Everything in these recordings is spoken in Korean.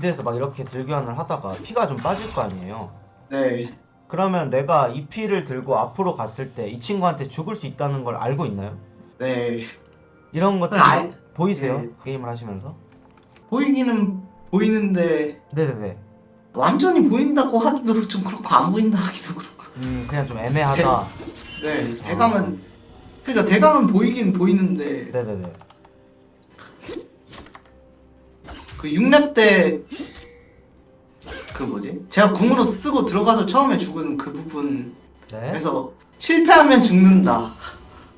미드에서 막 이렇게 들교환을 하다가 피가 좀 빠질 거 아니에요. 네. 그러면 내가 이 피를 들고 앞으로 갔을 때 이 친구한테 죽을 수 있다는 걸 알고 있나요? 네. 이런 것들 알- 보이세요? 네. 게임을 하시면서? 보이기는 보이는데 네네네. 완전히 보인다고 하기도 좀 그렇고 안 보인다 하기도 그렇고. 음 그냥 좀 애매하다. 네. 대강은 그러니까 대강은 보이긴 보이는데 네네네. 그 6렙 때그 뭐지? 제가 궁으로 쓰고 들어가서 처음에 죽은 그 부분에서 네. 실패하면 죽는다.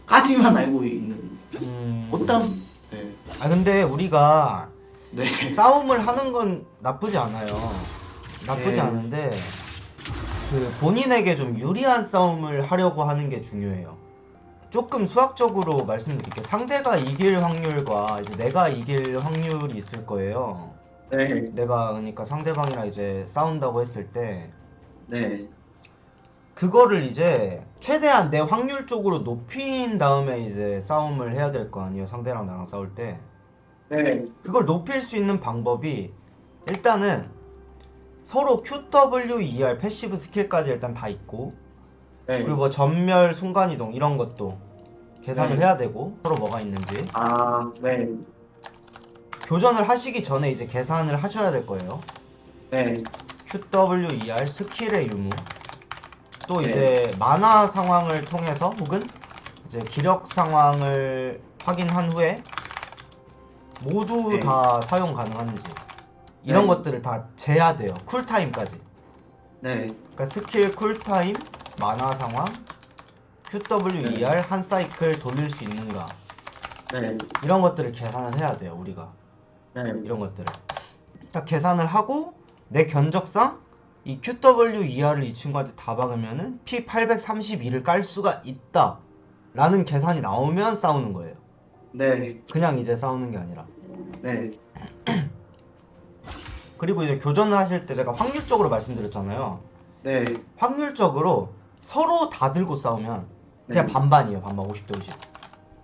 까지만 알고 있는. 음. 어떤 네. 아 근데 우리가 네. 싸움을 하는 건 나쁘지 않아요. 나쁘지 네. 않은데 그 본인에게 좀 유리한 싸움을 하려고 하는 게 중요해요. 조금 수학적으로 말씀드릴게요. 상대가 이길 확률과 이제 내가 이길 확률이 있을 거예요. 네. 내가 그러니까 상대방이랑 이제 싸운다고 했을 때 네. 그거를 이제 최대한 내 확률 쪽으로 높인 다음에 이제 싸움을 해야 될 거 아니에요. 상대랑 나랑 싸울 때. 네. 그걸 높일 수 있는 방법이 일단은 서로 QWER 패시브 스킬까지 일단 다 있고 네. 그리고 뭐 전멸 순간이동 이런 것도 계산을 네. 해야 되고 서로 뭐가 있는지 아, 네. 교전을 하시기 전에 이제 계산을 하셔야 될 거예요. 네. QWER 스킬의 유무 또 네. 이제 만화 상황을 통해서 혹은 이제 기력 상황을 확인한 후에 모두 네. 다 사용 가능한지 이런 네. 것들을 다 재야 돼요 쿨타임까지 네. 그러니까 스킬 쿨타임 만화 상황 QWER 네. 한 사이클 돌릴 수 있는가 네. 이런 것들을 계산을 해야 돼요 우리가 네. 이런 것들을 딱 계산을 하고 내 견적상 이 QWER을 이 친구한테 다 박으면은 P832를 깔 수가 있다 라는 계산이 나오면 싸우는 거예요 네. 그냥 이제 싸우는 게 아니라 네. 그리고 이제 교전을 하실 때 제가 확률적으로 말씀드렸잖아요 네. 확률적으로 서로 다 들고 싸우면 그냥 네. 반반이에요 반반 50대 50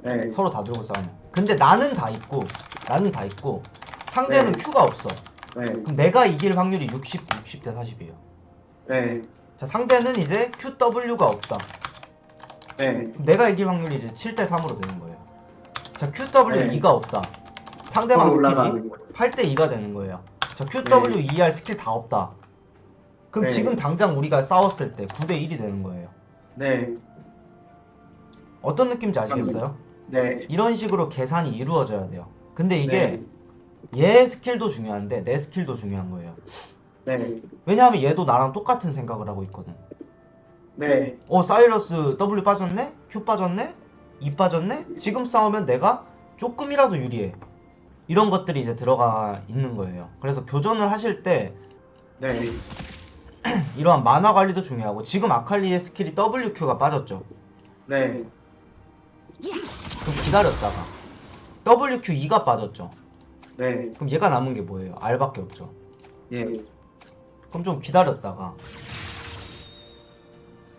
네. 서로 다 들고 싸우면 근데 나는 다 있고 나는 다 있고 상대는 네. Q가 없어 네. 그럼 내가 이길 확률이 60, 60대 40이에요 네. 자 상대는 이제 QW가 없다 네. 그럼 내가 이길 확률이 이제 7대 3으로 되는 거예요 자 QW 네. 2가 없다 상대방 스킬이 올라가는 거. 8대 2가 되는 거예요 자 QW 2R 스킬 다 없다 그럼 네. 지금 당장 우리가 싸웠을 때 9대 1이 되는 거예요 네. 어떤 느낌인지 아시겠어요? 네. 이런 식으로 계산이 이루어져야 돼요 근데 이게 네. 얘 스킬도 중요한데 내 스킬도 중요한 거예요 네. 왜냐하면 얘도 나랑 똑같은 생각을 하고 있거든 네. 어 사이러스 W 빠졌네? Q 빠졌네? E 빠졌네? 지금 싸우면 내가 조금이라도 유리해 이런 것들이 이제 들어가 있는 거예요 그래서 교전을 하실 때 네. 이러한 만화 관리도 중요하고 지금 아칼리의 스킬이 WQ가 빠졌죠 네. 그럼 기다렸다가 WQ 2가 빠졌죠 네. 그럼 얘가 남은 게 뭐예요? R밖에 없죠 예. 그럼 좀 기다렸다가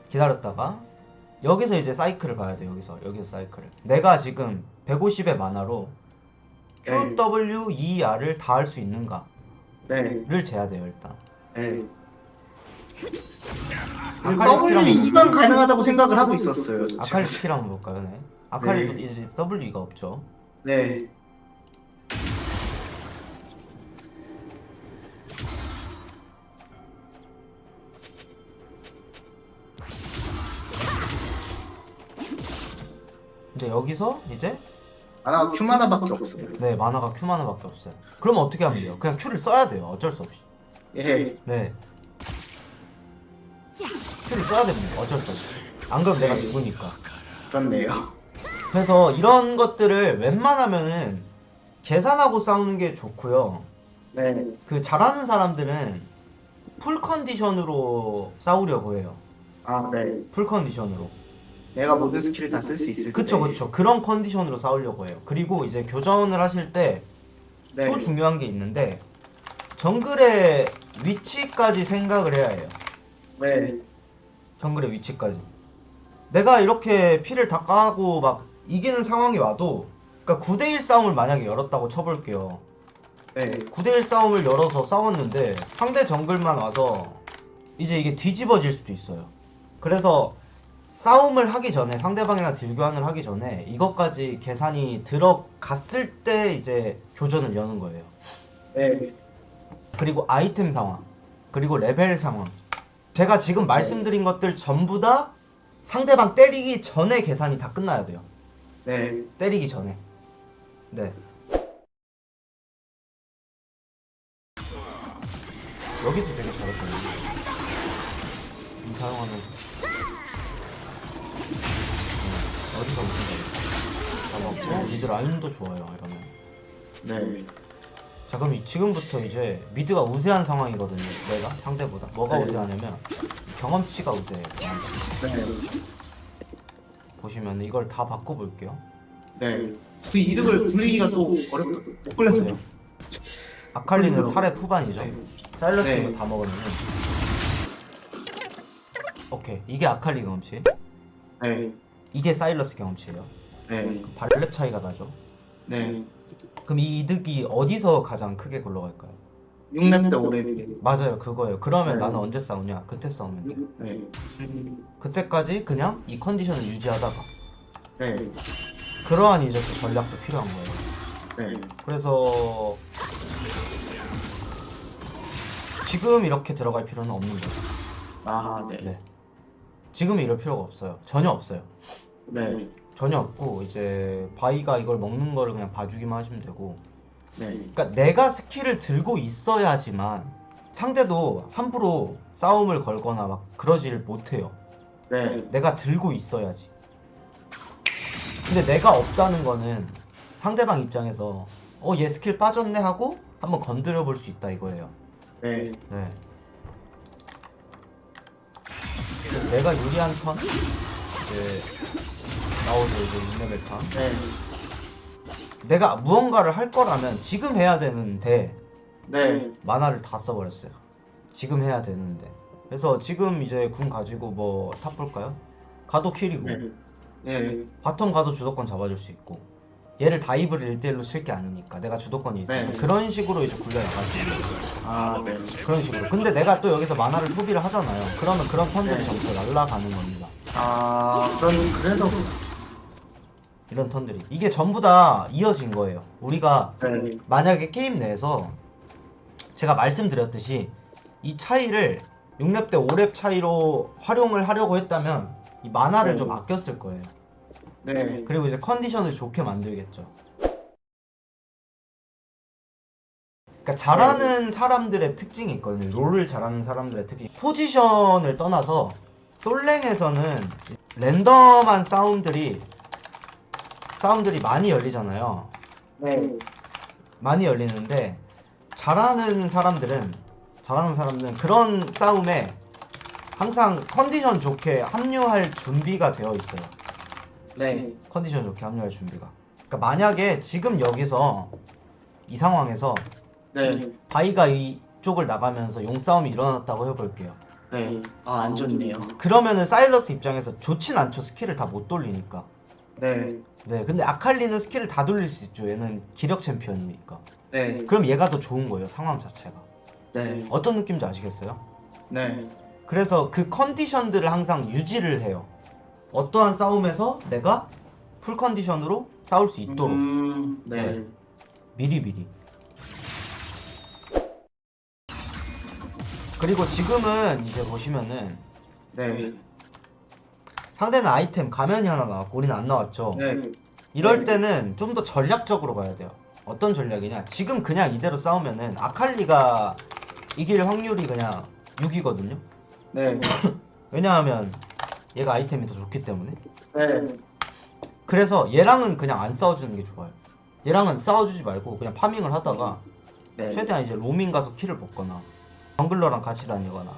기다렸다가 여기서 이제 사이클을 봐야 돼 여기서 여기서 사이클을 내가 지금 150의 만화로 네. QWER을 다 할 수 있는가를 네. 재야 돼요 일단 네. 아칼리 스킬 한번 W 2만 가능하다고 생각을 하고 있었어요. 아칼리 스킬 한번 볼까요? 네. 아칼리도 네. 이제 W가 없죠 네. 근데 여기서 이제 아, Q 만화밖에 없어요. 네 만화가 Q 만화밖에 없어요 그러면 어떻게 하면 돼요? 그냥 Q를 써야 돼요 어쩔 수 없이 예. 네 Q를 써야 됩니다 어쩔 수 없이 안 그러면 내가 죽으니까 그렇네요. 그래서 이런 것들을 웬만하면은 계산하고 싸우는 게 좋고요. 네. 그 잘하는 사람들은 풀 컨디션으로 싸우려고 해요. 아, 네. 풀 컨디션으로. 내가 모든 스킬을 다 쓸 수 있을 때. 그쵸 그쵸. 그런 컨디션으로 싸우려고 해요. 그리고 이제 교전을 하실 때 또 네. 중요한 게 있는데 정글의 위치까지 생각을 해야 해요. 네. 정글의 위치까지. 내가 이렇게 피를 다 까고 막 이기는 상황이 와도 그러니까 9대1 싸움을 만약에 열었다고 쳐볼게요. 네. 9대1 싸움을 열어서 싸웠는데 상대 정글만 와서 이제 이게 뒤집어질 수도 있어요. 그래서 싸움을 하기 전에 상대방이랑 딜교환을 하기 전에 이것까지 계산이 들어갔을 때 이제 교전을 여는 거예요. 네. 그리고 아이템 상황, 그리고 레벨 상황. 제가 지금 말씀드린 것들 전부 다 상대방 때리기 전에 계산이 다 끝나야 돼요. 네. 때리기 전에. 네. 여기서 되게 잘했거든요. 이 사용하면서. 네. 어디서 무슨 잘했어. 미드 라인도 좋아요, 이러면. 네. 자, 그럼 이- 지금부터 이제 미드가 우세한 상황이거든요, 내가 상대보다. 뭐가 네. 우세하냐면, 경험치가 우세해요. 경험치. 네. 보시면 이걸 다 바꿔볼게요. 네. 그 이득을 굴리기가 또 어렵, 못 굴렸어요. 아칼리는. 살의 푸반이죠. 네. 사일러스 네. 다 먹으면 오케이 이게 아칼리 경험치 네. 이게 사일러스 경험치예요 네. 발렙 차이가 나죠 네. 그럼 이 이득이 어디서 가장 크게 굴러갈까요? 6렙 때 5렙. 맞아요 그거예요 그러면 네. 나는 언제 싸우냐 그때 싸우면 돼 네. 그때까지 그냥 이 컨디션을 유지하다가 네. 그러한 이제 또 전략도 필요한 거예요 네. 그래서 지금 이렇게 들어갈 필요는 없는 거죠 아, 네. 네 지금 이럴 필요가 없어요 전혀 없어요 네. 전혀 없고 이제 바이가 이걸 먹는 거를 그냥 봐주기만 하시면 되고 네. 그러니까 내가 스킬을 들고 있어야지만 상대도 함부로 싸움을 걸거나 막 그러질 못해요 네. 내가 들고 있어야지 근데 내가 없다는 거는 상대방 입장에서 어 얘 스킬 빠졌네 하고 한번 건드려 볼 수 있다 이거예요 네. 네 내가 유리한 턴 이제 나오죠 이제 6레벨 턴 네. 내가 무언가를 할 거라면 지금 해야 되는데 네. 만화를 다 써버렸어요. 지금 해야 되는데. 그래서 지금 이제 궁 가지고 뭐 탑 볼까요? 가도 킬이고 네. 네. 바텀 가도 주도권 잡아줄 수 있고 얘를 다이브를 1대1로 칠 게 아니니까 내가 주도권이 있어 네. 그런 식으로 이제 굴려나가지 아, 네. 그런 식으로 근데 내가 또 여기서 만화를 소비를 하잖아요 그러면 그런 턴들이 네. 전부 날라가는 겁니다 아, 그런 그래서 이런 턴들이 이게 전부 다 이어진 거예요 우리가 네. 만약에 게임 내에서 제가 말씀드렸듯이 이 차이를 6렙 대 5렙 차이로 활용을 하려고 했다면 이 만화를 좀 아꼈을 거예요. 네. 그리고 이제 컨디션을 좋게 만들겠죠. 그러니까 잘하는 사람들의 특징이 있거든요. 롤을 잘하는 사람들의 특징. 포지션을 떠나서 솔랭에서는 랜덤한 싸움들이 싸움들이 많이 열리잖아요. 네. 많이 열리는데 잘하는 사람들은 잘하는 사람들은 그런 싸움에 항상 컨디션 좋게 합류할 준비가 되어 있어요. 네. 컨디션 좋게 합류할 준비가. 그러니까 만약에 지금 여기서 이 상황에서 네. 바이가 이쪽을 나가면서 용싸움이 일어났다고 해볼게요. 네. 아, 안 좋네요. 그러면은 사일러스 입장에서 좋진 않죠. 스킬을 다 못 돌리니까. 네. 네, 근데 아칼리는 스킬을 다 돌릴 수 있죠. 얘는 기력 챔피언이니까. 네. 그럼 얘가 더 좋은 거예요. 상황 자체가. 네. 어떤 느낌인지 아시겠어요? 네. 그래서 그 컨디션들을 항상 유지를 해요. 어떠한 싸움에서 내가 풀 컨디션으로 싸울 수 있도록 음, 네. 네. 미리 미리. 그리고 지금은 이제 보시면은 네. 상대는 아이템 가면이 하나 나왔고 우리는 안 나왔죠. 네. 이럴 네. 때는 좀 더 전략적으로 가야 돼요. 어떤 전략이냐? 지금 그냥 이대로 싸우면은 아칼리가 이길 확률이 그냥 6이거든요. 네. 왜냐하면 얘가 아이템이 더 좋기 때문에. 네. 그래서 얘랑은 그냥 안 싸워주는 게 좋아요. 얘랑은 싸워주지 말고 그냥 파밍을 하다가 네. 최대한 이제 로밍 가서 킬을 먹거나 정글러랑 같이 다니거나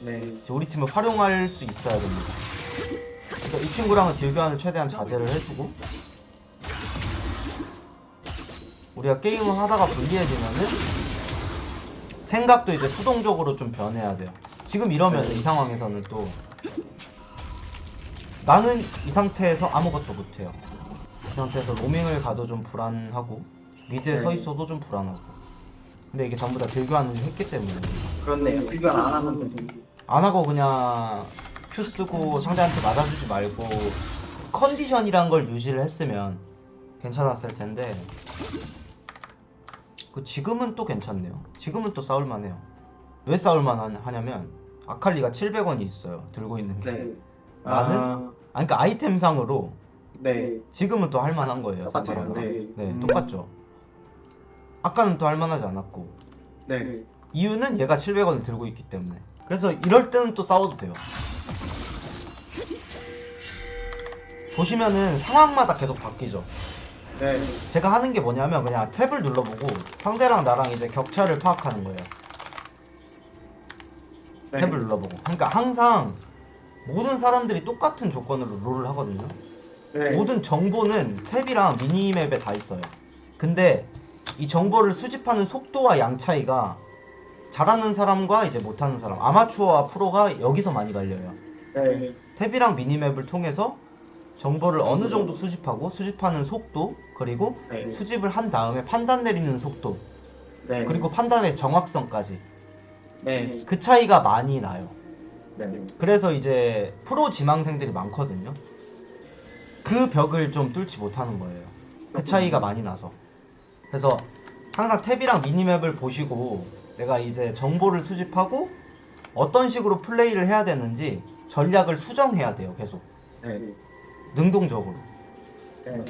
네. 이제 우리 팀을 활용할 수 있어야 됩니다. 그래서 이 친구랑은 딜교환을 최대한 자제를 해주고 우리가 게임을 하다가 불리해지면은 생각도 이제 수동적으로 좀 변해야 돼요. 지금 이러면 네. 이 상황에서는 또 나는 이 상태에서 아무것도 못해요. 이 상태에서 로밍을 가도 좀 불안하고 미드에 네. 서 있어도 좀 불안하고 근데 이게 전부 다 딜교환을 했기 때문에 그렇네요. 필변 안 하는 안 하고 그냥 Q 쓰고 상대한테 맞아주지 말고 컨디션이란 걸 유지를 했으면 괜찮았을 텐데 그 지금은 또 괜찮네요. 지금은 또 싸울만해요. 왜 싸울만 하냐면 아칼리가 700원이 있어요. 들고 있는 게. 네. 나는? 아, 아 그러니까 아이템상으로 네. 지금은 또 할만한 거예요. 똑같아요. 네. 네, 음. 똑같죠. 아까는 또 할만하지 않았고 네. 이유는 얘가 700원을 들고 있기 때문에. 그래서 이럴 때는 또 싸워도 돼요. 보시면은 상황마다 계속 바뀌죠. 네. 제가 하는 게 뭐냐면 그냥 탭을 눌러보고 상대랑 나랑 이제 격차를 파악하는 거예요. 네. 탭을 눌러보고. 그러니까 항상 모든 사람들이 똑같은 조건으로 롤을 하거든요. 네. 모든 정보는 탭이랑 미니맵에 다 있어요. 근데 이 정보를 수집하는 속도와 양 차이가 잘하는 사람과 이제 못하는 사람, 아마추어와 프로가 여기서 많이 갈려요. 네. 탭이랑 미니맵을 통해서 정보를 어느 정도 수집하고 수집하는 속도 그리고 네. 수집을 한 다음에 판단 내리는 속도 네. 그리고 판단의 정확성까지 네. 그 차이가 많이 나요. 네. 그래서 이제 프로 지망생들이 많거든요. 그 벽을 좀 뚫지 못하는 거예요. 그 차이가 많이 나서. 그래서 항상 탭이랑 미니맵을 보시고 내가 이제 정보를 수집하고 어떤 식으로 플레이를 해야 되는지 전략을 수정해야 돼요. 계속 네. 능동적으로. 네.